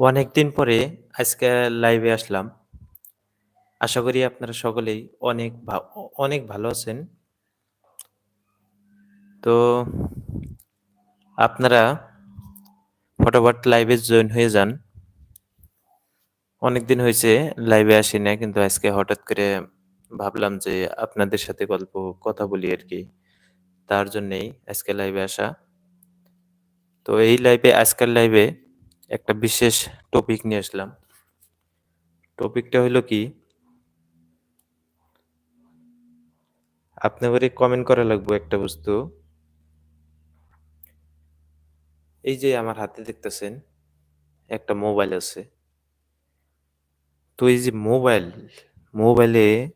অনেকদিন পরে আজকে লাইভে আসলাম। আশা করি আপনারা সকলেই অনেক অনেক ভালো আছেন। তো আপনারা ফটাফট লাইভে জয়েন হয়ে যান। অনেকদিন হয়েছে লাইভে আসি না। কিন্তু আজকে হঠাৎ করে ভাবলাম যে আপনাদের সাথে গল্প, কথা বলি আর কি তার জন্যেই আজকে লাইভে আসা। তো এই লাইভে আজকের লাইভে একটা বিশেষ টপিক নিয়ে আসলাম। টপিকটা হইল কি আপনাদেরই কমেন্ট করা লাগবো একটা বস্তু। এই যে আমার হাতে দেখতেছেন, একটা মোবাইল আছে। তো এই যে মোবাইল, মোবাইলে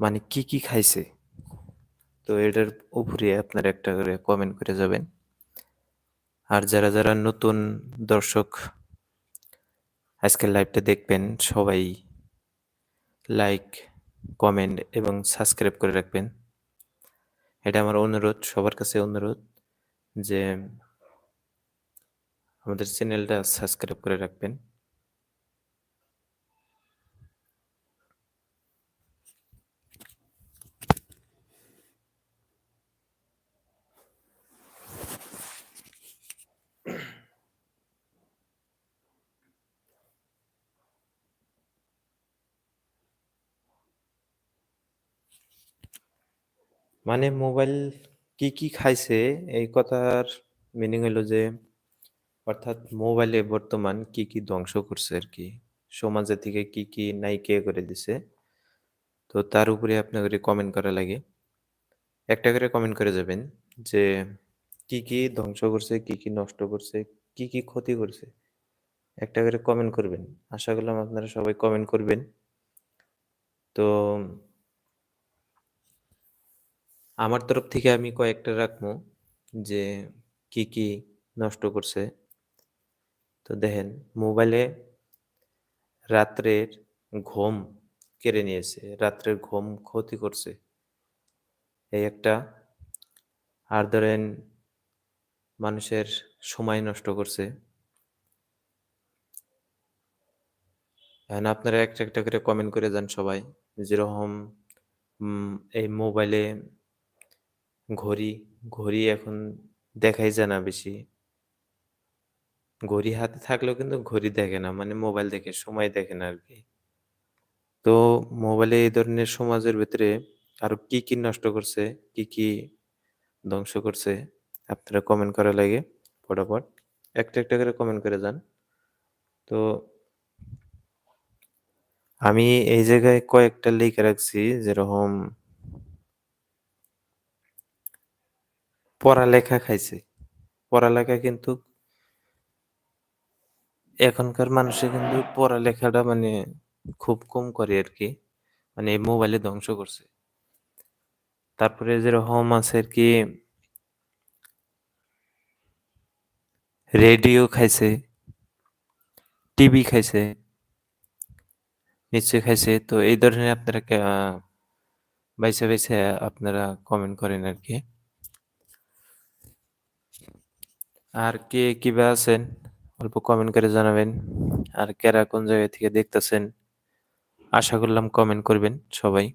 মানে কি, কি খাইছে? তো এটার উপরে আপনারা একটা করে কমেন্ট করে যাবেন। আর যারা, যারা নতুন দর্শক আজকের লাইভটা দেখবেন সবাই লাইক, কমেন্ট এবং সাবস্ক্রাইব করে রাখবেন। এটা আমার অনুরোধ, সবার কাছে অনুরোধ যে আমাদের চ্যানেলটা সাবস্ক্রাইব করে রাখবেন। মানে মোবাইল কি, কি খাইছে এই কথার মিনিং হইল যে অর্থাৎ মোবাইলে বর্তমান কি, কি ধ্বংস করছে আর কি সমাজে থেকে কি, কি নাইকিয়া করে দিছে। তো তার উপরে আপনাদেরকে কমেন্ট করা লাগে। একটা করে কমেন্ট করে যাবেন যে কি, কি ধ্বংস করছে, কি, কি নষ্ট করছে, কি, কি ক্ষতি করছে। একটা করে কমেন্ট করবেন। আশা করলাম আপনারা সবাই কমেন্ট করবেন। তো আমার তরফ থেকে আমি কয়েকটা রাখব যে কি, কি নষ্ট করছে। তো দেখেন মোবাইলে রাত্রের ঘুম কেড়ে নিয়েছে। রাত্রের ঘুম ক্ষতি করছে। এই একটা। আর ধরেন মানুষের সময় নষ্ট করছে। এখন আপনারা একটা, একটা করে কমেন্ট করে যান সবাই। যেরকম এই মোবাইলে ঘড়ি, ঘড়ি এখন দেখাই যায় না বেশি। ঘড়ি হাতে থাকলেও কিন্তু ঘড়ি দেখে না। মানে মোবাইল দেখে, সময় দেখে না আর কি তো মোবাইলে এই ধরনের সমাজের ভেতরে আরও কি, কি নষ্ট করছে, কি, কি ধ্বংস করছে আপনারা কমেন্ট করা লাগে ফটাফট। একটা, একটা করে কমেন্ট করে যান। তো আমি এই জায়গায় কয়েকটা লিখে রাখছি যেরকম পড়ালেখা খাইছে। পড়ালেখা কিন্তু এখনকার মানুষে কিন্তু পড়ালেখাটা মানে খুব কম করে আর কি মানে মোবাইলে ধ্বংস করছে। তারপরে যেরকম আছে আর কি রেডিও খাইছে। টিভি খাইছে। নিশ্চয়ই খাইছে। তো এই ধরনের আপনারা কে আ বাইছা, বাইছা আপনারা কমেন্ট করেন আরকি। আর কে কীভাবে আছেন অল্প কমেন্ট করে জানাবেন। আর কারা কোন জায়গা থেকে দেখতেছেন আশা করলাম কমেন্ট করবেন সবাই।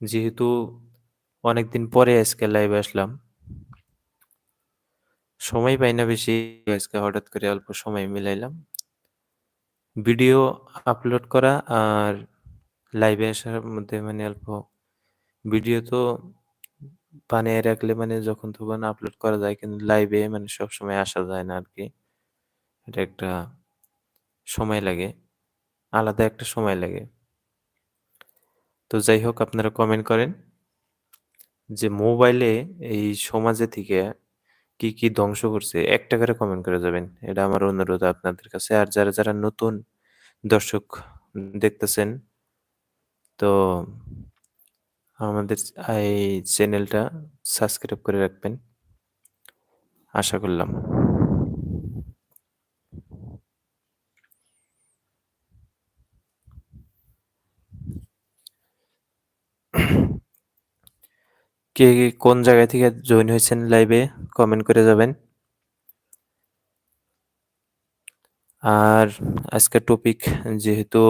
যেহেতু অনেকদিন পরে আজকে লাইভে আসলাম। সময় পাই না বেশি। আজকে হঠাৎ করে অল্প সময় মিলাইলাম। ভিডিও আপলোড করা আর লাইভে আসার মধ্যে মানে অল্প ভিডিও তো বানিয়ে রাখলে মানে যখন তখন আপলোড করা যায়। কিন্তু লাইভে মানে সবসময় আসা যায় না আরকি। এটা একটা সময় লাগে। আলাদা একটা সময় লাগে। তো যাই হোক আপনারা কমেন্ট করেন। যে মোবাইলে এই সমাজে থেকে কি, কি ধ্বংস করছে একটা করে কমেন্ট করে যাবেন। এটা আমার অনুরোধ আপনাদের কাছে। আর যারা, যারা নতুন দর্শক দেখতেছেন তো আমাদের এই চ্যানেলটা সাবস্ক্রাইব করে রাখবেন। আশা করলাম। কে, কে কোন জায়গা থেকে জয়েন হয়েছেন লাইভে কমেন্ট করে যাবেন। আর আজকের টপিক যেহেতু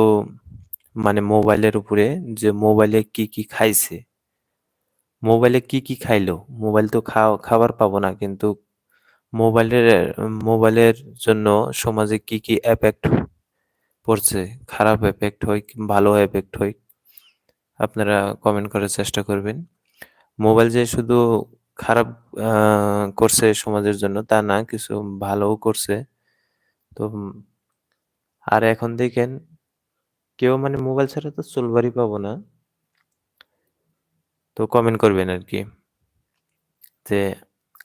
মানে মোবাইলের উপরে যে মোবাইলে কি, কি খাইছে? মোবাইলে কি, কি খাইলো? মোবাইল তো খাও খাবার পাবো না কিন্তু মোবাইলের মোবাইলের জন্য সমাজে কি, কি এফেক্ট পড়ছে? খারাপ এফেক্ট হয়, ভালো এফেক্ট হয়। আপনারা কমেন্ট করার চেষ্টা করবেন। মোবাইল যে শুধু খারাপ করছে সমাজের জন্য তা না, কিছু ভালোও করছে। তো আর এখন দেখেন কেউ মানে মোবাইল ছাড়া তো চুলবাড়ি পাবো না। তো কমেন্ট করবেন আর কি যে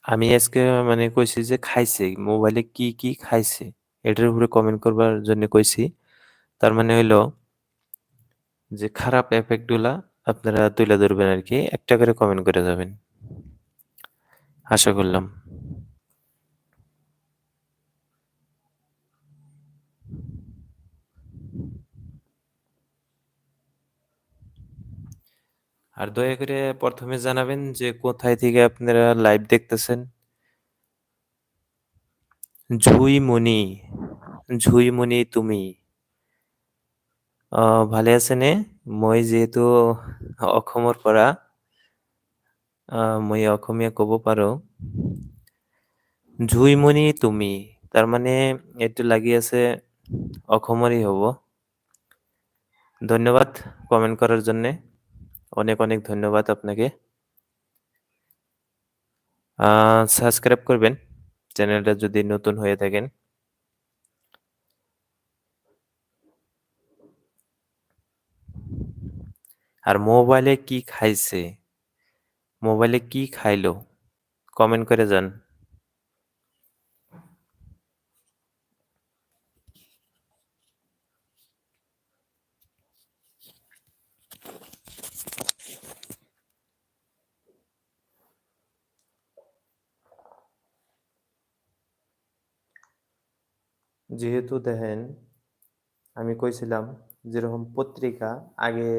আমি আজকে মানে কইছি যে খাইছে, মোবাইলে কি, কি খাইছে? এটার উপরে কমেন্ট করবার জন্য কইছি। তার মানে হইল যে খারাপ এফেক্টগুলা আপনারা তুলে ধরবেন আর কি একটা করে কমেন্ট করে যাবেন। আশা করলাম। আর দয়া করে ১ম এ জানাবেন যে কোথায় থেকে আপনারা লাইভ দেখতেছেন? ঝুইমনি, ঝুইমনি তুমি। ভালে আছেনে? মই যিহেতু অসমৰ পৰা মই অসমীয়া ক'ব পাৰো। ঝুইমনি তুমি। তার মানে এইটো লাগি আছে অসমৰই হ'ব। ধন্যবাদ কমেন্ট করার জন্যে। অনেক, অনেক ধন্যবাদ আপনাকে। সাবস্ক্রাইব করবেন চ্যানেলটা যদি নতুন হয়ে থাকেন। আর মোবাইলে কি খাইছে? মোবাইলে কি খাইলো? কমেন্ট করে যান। যেহেতু দেখেন আমি কইছিলাম যেরকম পত্রিকা আগে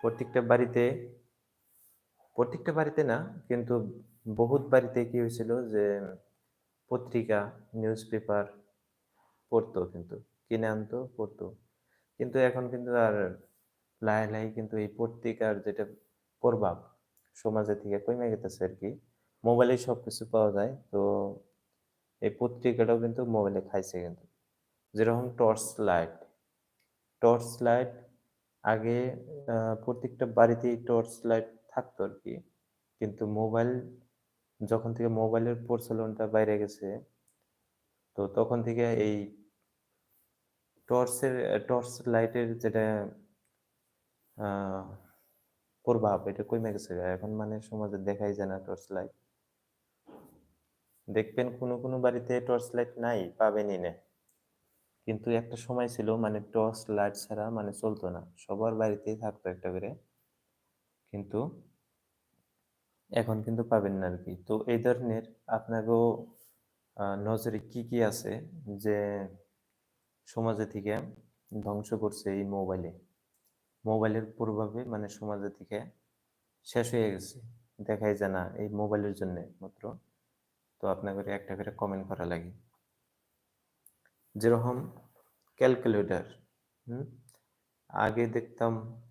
প্রত্যেকটা বাড়িতে প্রত্যেকটা বাড়িতে না কিন্তু বহুত বাড়িতে কি হয়েছিল যে পত্রিকা, নিউজ পেপার পড়তো কিন্তু। কিনে আনতো, পড়তো। কিন্তু এখন কিন্তু আর লাহে, লাহে কিন্তু এই পত্রিকার যেটা প্রভাব সমাজে থেকে কইমা গেতেছে আরকি। মোবাইলেই সবকিছু পাওয়া যায়। তো এই পত্রিকাটাও কিন্তু মোবাইলে খাইছে কিন্তু। যেরকম টর্চ লাইট। টর্চ লাইট আগে প্রত্যেকটা বাড়িতেই টর্চ লাইট থাকতো আর কি কিন্তু মোবাইল যখন থেকে মোবাইলের প্রচলনটা বাইরে গেছে, তো তখন থেকে এই টর্চের টর্চ লাইটের যেটা প্রভাব এটা কমে গেছে। এখন মানে সমাজে দেখাই যায় না টর্চ লাইট। দেখবেন কোনো, কোনো বাড়িতে টর্চ লাইট নাই, পাবেনই না। কিন্তু একটা সময় ছিল মানে টর্চ লাইট ছাড়া মানে চলতো না। সবার বাড়িতেই থাকতো একটা করে। কিন্তু এখন কিন্তু পাবেন না আর কি তো এই ধরনের আপনাগো আ নজরে কি, কি আছে যে সমাজে থেকে ধ্বংস করছে এই মোবাইলে? মোবাইলের প্রভাবে মানে সমাজে থেকে শেষ হয়ে গেছে। দেখাই যায় না এই মোবাইলের জন্যে মাত্র। তো আপনাদের একটা করে কমেন্ট করা লাগে। যেরকম ক্যালকুলেটর, হুম? আগে দেখতাম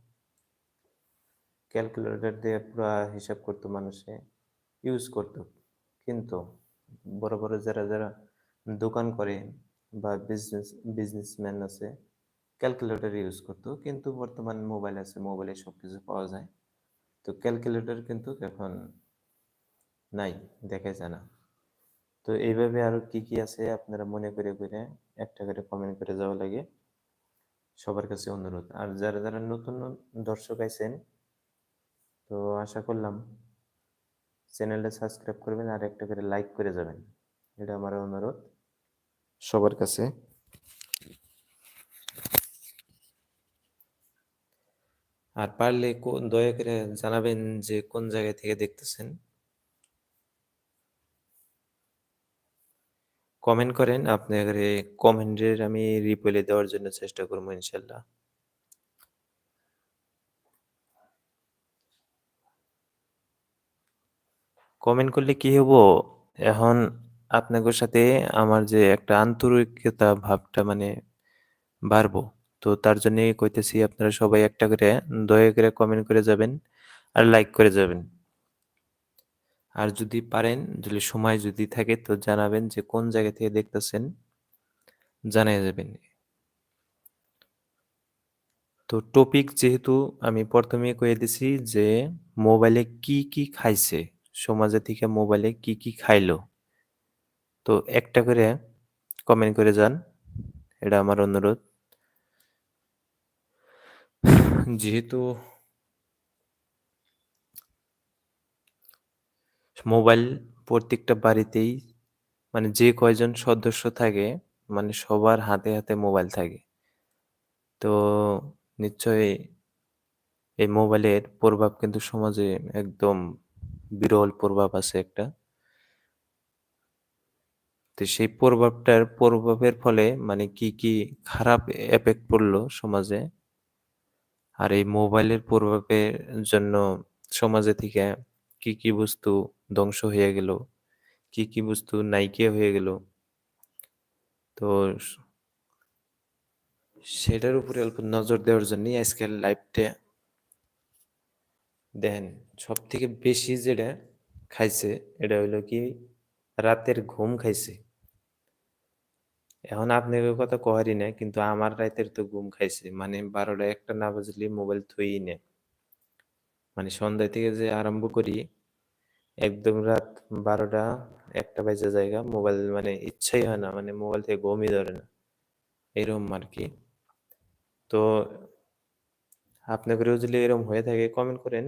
ক্যালকুলেটর দিয়ে পুরা হিসাব করতো মানুষে, ইউজ করতো। কিন্তু বড়, বড় যারা, যারা দোকান করে বা বিজনেস বিজনেসম্যান আছে ক্যালকুলেটর ইউজ করতো। কিন্তু বর্তমান মোবাইল আছে, মোবাইলে সব কিছু পাওয়া যায়। তো ক্যালকুলেটর কিন্তু এখন নাই, দেখা যায় না। তো এইভাবে আরও কি, কি আছে আপনারা মনে করে, করে একটা করে কমেন্ট করে যাওয়া লাগে। সবার কাছে অনুরোধ। আর যারা, যারা নতুন দর্শক আইছেন তো আশা করলাম চ্যানেলটা সাবস্ক্রাইব করবেন আর একটা করে লাইক করে যাবেন। এটা আমার অনুরোধ সবার কাছে। আর পারলে দয়া করে জানাবেন যে কোন জায়গা থেকে দেখতেছেন। কমেন্ট করেন। আপনার কমেন্টের আমি রিপ্লাই দেওয়ার জন্য চেষ্টা করব ইনশাল্লাহ। কমেন্ট করলে কি হব? এখন আপনাদের সাথে আমার যে একটা আন্তরিকতা ভাবটা মানে বাড়বো। তো তার জন্যই কইতেছি, আপনারা সবাই একটা করে দয়া করে কমেন্ট করে যাবেন আর লাইক করে যাবেন। আর যদি পারেন, যদি সময় যদি থাকে তো জানাবেন যে কোন জায়গা থেকে দেখতেছেন। জানাইয়া যাবেন। তো টপিক যেহেতু আমি প্রথমে কয়ে দিছি যে মোবাইলে কি, কি খাইছে? সমাজে থেকে মোবাইলে কি, কি খাইলো? তো একটা করে কমেন্ট করে যান। এটা আমার অনুরোধ। যেহেতু মোবাইল প্রত্যেকটা বাড়িতেই মানে যে কয়জন সদস্য থাকে মানে সবার হাতে, হাতে মোবাইল থাকে। তো নিশ্চয়ই এই মোবাইলের প্রভাব কিন্তু সমাজে একদম বিরল প্রভাব আছে একটা। তো সেই প্রভাবটার প্রভাবের ফলে মানে কি, কি খারাপ এফেক্ট পড়ল সমাজে? আর এই মোবাইলের প্রভাবের জন্য সমাজে থেকে কি, কি বস্তু ধ্বংস হইয়া গেল? কি, কি বস্তু নাইকিয়া হয়ে গেল? তো সেটার উপরে অল্প নজর দেওয়ার জন্যই আজকের লাইভটা। দেখেন সবথেকে বেশি যেটা খাইছে এটা হইল কি রাতের ঘুম খাইছে। এখন আপনাদের কথা কহারই না কিন্তু আমার রাইতের তো ঘুম খাইছে। মানে ১২টা-১টা না বাজলে মোবাইল থুইই না। মানে সন্ধ্যা থেকে যে আরম্ভ করি, একদম রাত ১২টা-১টা বাইজা জায়গা, মোবাইল মানে ইচ্ছাই হয় না। মানে মোবাইল থেকে ঘুমই ধরে না। এরকম আরকি। তো আপনাদেরও যদি এরকম হয়ে থাকে কমেন্ট করেন।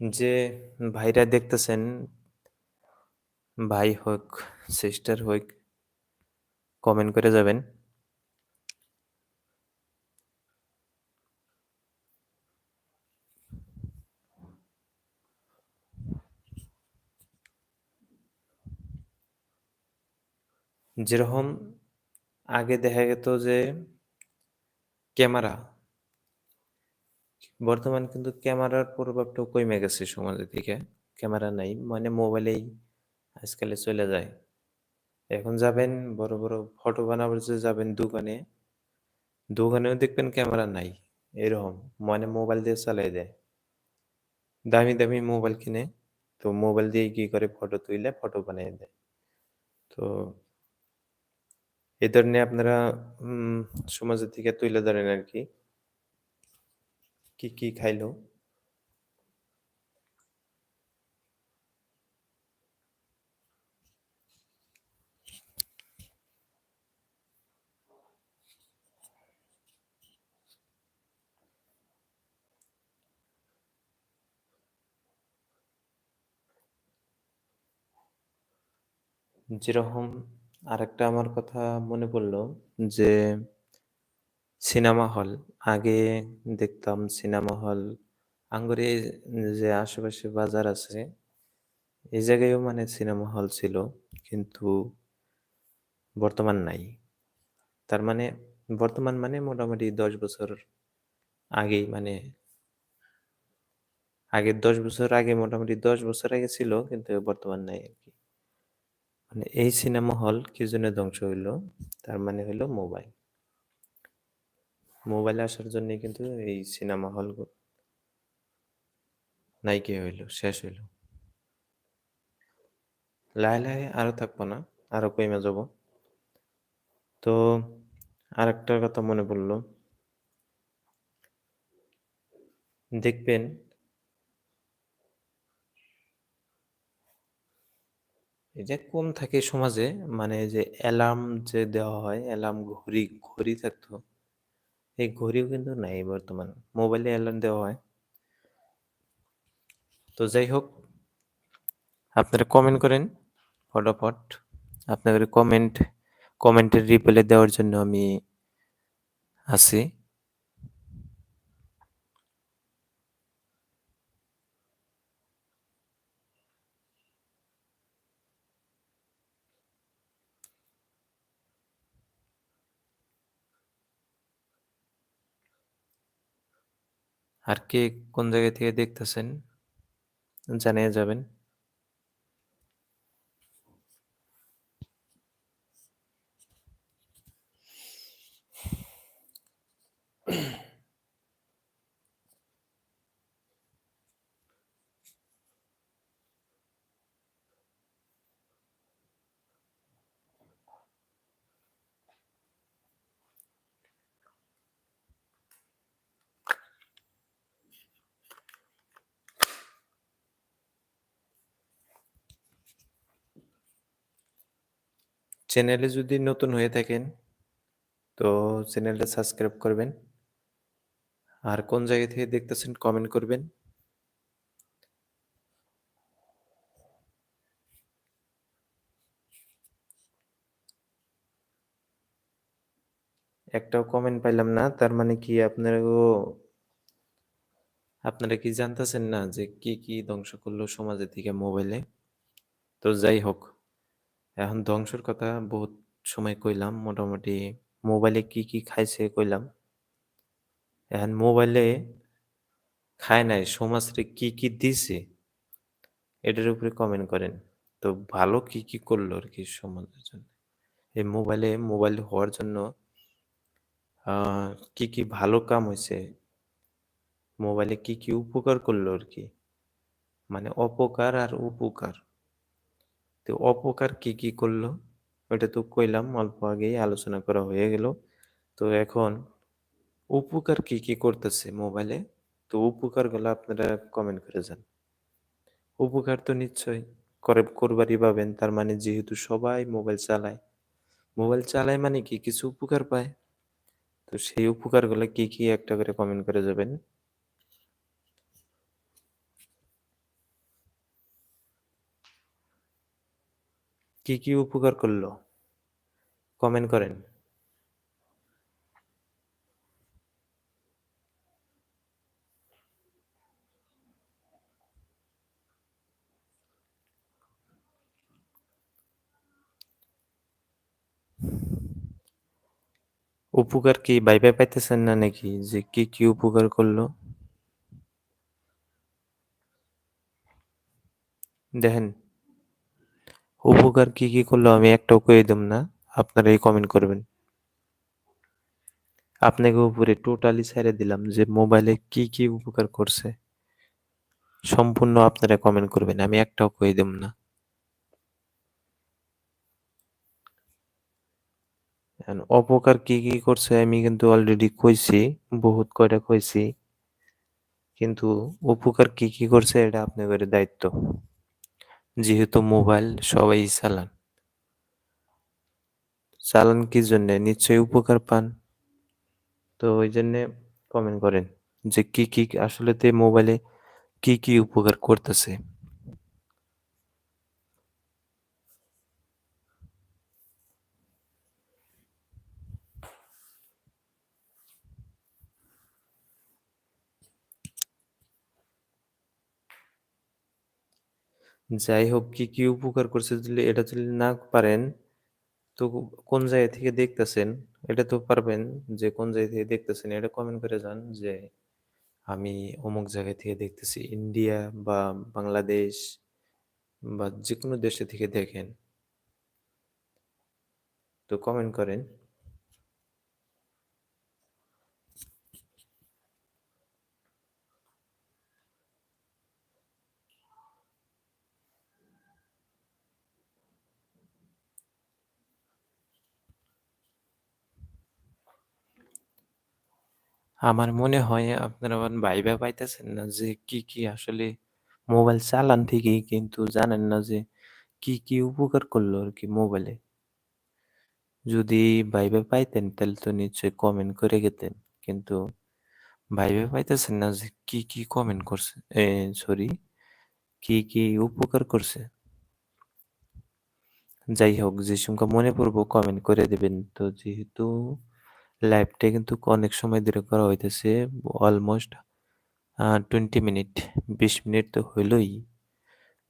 যে ভাইরা দেখতেছেন ভাই হোক, সিস্টার হোক কমেন্ট করে যাবেন। যেরকম আগে দেখা যেত যে ক্যামেরা বর্তমান কিন্তু ক্যামেরার প্রভাবটাও কমে গেছে সমাজের দিকে ক্যামেরা নাই। মানে মোবাইলেই আজকালে চলে যায়। এখন যাবেন বড়, বড় ফটো বানাবার যে যাবেন দোকানে, দোকানেও দেখবেন ক্যামেরা নাই। এরকম। মানে মোবাইল দিয়ে চালাই দেয়। দামি, দামি মোবাইল কিনে। তো মোবাইল দিয়ে কি করে ফটো তুইলা ফটো বানিয়ে দেয়। তো এ ধরনের আপনারা সমাজের থেকে তুইলা ধরেন আরকি। কি, কি খাইলো? যেরকম আরেকটা আমার কথা মনে পড়ল যে সিনেমা হল। আগে দেখতাম সিনেমা হল আঙ্গুরে যে আশেপাশে বাজার আছে, এই জায়গায়ও মানে সিনেমা হল ছিল। কিন্তু বর্তমান নাই। তার মানে বর্তমান মানে মোটামুটি ১০ বছর আগেই মানে আগের ১০ বছর আগে মোটামুটি ১০ বছর আগে ছিল কিন্তু বর্তমান নাই আরকি। মানে এই সিনেমা হল কি জন্য ধ্বংস হইল? তার মানে হইল মোবাইল। মোবাইল আসার জন্য কিন্তু এই সিনেমা হলগু নাইকিয়া হইল, শেষ হইল। লাহে, লাহে আরও থাকব না। আরও কইমা যাব। তো আরেকটা কথা মনে পড়ল। দেখবেন যে কম থাকে সমাজে মানে যে অ্যালার্ম যে দেওয়া হয়, অ্যালার্ম ঘড়ি, ঘড়ি থাকতো। এই ঘড়িও কিন্তু নাই বর্তমান। মোবাইলে অ্যালার্ম দেওয়া হয়। তো যাই হোক আপনারা কমেন্ট করেন ফটাফট। আপনাদের কমেন্ট, কমেন্টের রিপ্লাই দেওয়ার জন্য আমি আছি। আর কে কোন জায়গা থেকে দেখতেছেন জানিয়ে যাবেন। চ্যানেলে যদি নতুন হয়ে থাকেন, তো চ্যানেলটা সাবস্ক্রাইব করবেন। আর কোন জায়গা থেকে দেখতেছেন কমেন্ট করবেন। একটাও কমেন্ট পাইলাম না, তার মানে কি আপনারাও, আপনারা কি জানতেছেন না যে কি কি ধ্বংস করল সমাজের থেকে মোবাইলে তো যাই হোক। এখন ধ্বংসের কথা বহুত সময় কইলাম, মোটামুটি মোবাইলে কি কি খাইছে কইলাম। এখন মোবাইলে খায় নাই, সমাজরে কি কি দিছে, এটার উপরে কমেন্ট করেন। তো ভালো কি কি করল আর কি সমাজের জন্য? এই মোবাইলে, মোবাইল হওয়ার জন্য কি কি ভালো কাম হয়েছে মোবাইলে কি কি উপকার করল আর কি? মানে অপকার আর উপকার। তো অপকার কি কি করল? ওইটা তো কইলাম, অল্প আগেই আলোচনা করা হয়ে গেল। তো এখন উপকার কি কি করতেছে মোবাইলে তো উপকারগুলো আপনারা কমেন্ট করে যান। উপকার তো নিশ্চয় করে, করবারই পাবেন, তার মানে যেহেতু সবাই মোবাইল চালায়। মোবাইল চালায় মানে কি, কিছু উপকার পায়? তো সেই উপকারগুলো কি কি একটা করে কমেন্ট করে যাবেন। কি কি উপকার করল? কমেন্ট করেন। উপকার কি ভাইবা পাইতেছেন না নাকি? যে কি কি উপকার করল? দেখেন উপকার কি কি করল আমি একটাও কয়ে দেব না, আপনারাই কমেন্ট করবেন। আপনাকে উপরে টোটালি ছেড়ে দিলাম যে মোবাইলে কি কি উপকার করছে, সম্পূর্ণ আপনারা কমেন্ট করবেন, আমি একটাও কয়ে দেব না। অপকার কি কি করছে আমি কিন্তু অলরেডি কইছি, বহুত কয়টা কইছি, কিন্তু উপকার কি কি করছে এটা আপনাদের দায়িত্ব। যেহেতু মোবাইল সবাই চালান। চালান কি জন্য? নিশ্চয়ই উপকার পান। তো ওই জন্যে কমেন্ট করেন যে কি কি আসলে মোবাইলে কি কি উপকার করতেছে। যাই হোক কি কি উপকার করছে যদি এটা যদি না পারেন, তো কোন জায়গা থেকে দেখতেছেন? এটা তো পারবেন যে কোন জায়গা থেকে দেখতেছেন? এটা কমেন্ট করে যান যে আমি অমুক জায়গা থেকে দেখতেছি। ইন্ডিয়া বা বাংলাদেশ বা যে কোনো দেশে থেকে দেখেন। তো কমেন্ট করেন। আমার মনে হয় আপনারা ভাইবা পাইতেছেন না যে কি কি আসলে মোবাইল চালান ঠিকই কিন্তু জানেন না যে কি কি উপকার করল আর কি মোবাইলে। যদি ভাইবা পাইতেন তাহলে তো নিশ্চয়ই কমেন্ট করে গেতেন। কিন্তু ভাইবা পাইতেছেন না যে কি কি কমেন্ট করছে? সরি কি কি উপকার করছে? যাই হোক, যে সংখ্যা মনে পড়ব কমেন্ট করে দেবেন। তো যেহেতু লাইভটা কিন্তু অনেক সময় ধরে করা হইতেছে অলমোস্ট টোয়েন্টি মিনিট বিশ মিনিট তো হইলই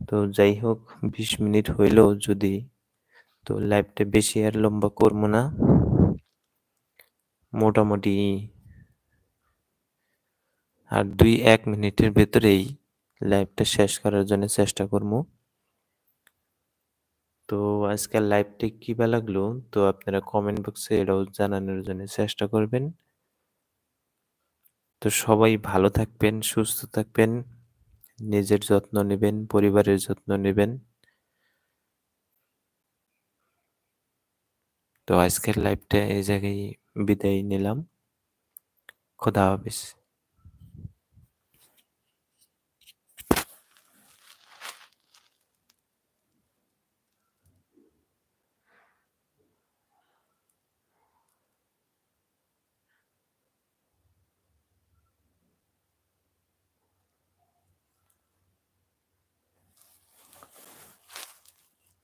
তো যাই হোক, বিশ মিনিট হইলেও যদি, তো লাইভটা বেশি আর লম্বা করব না মোটামুটি আর ২-১ মিনিটের ভেতরেই লাইভটা শেষ করার জন্য চেষ্টা করব। তো আজকের লাইভটি কিবা লাগল তো আপনারা কমেন্ট বক্সে এটাও জানানোর জন্য চেষ্টা করবেন। তো সবাই ভালো থাকবেন, সুস্থ থাকবেন, নিজের যত্ন নিবেন, পরিবারের যত্ন নিবেন। তো আজকের লাইভটা এই জায়গায় বিদায় নিলাম। খোদা হাফেজ।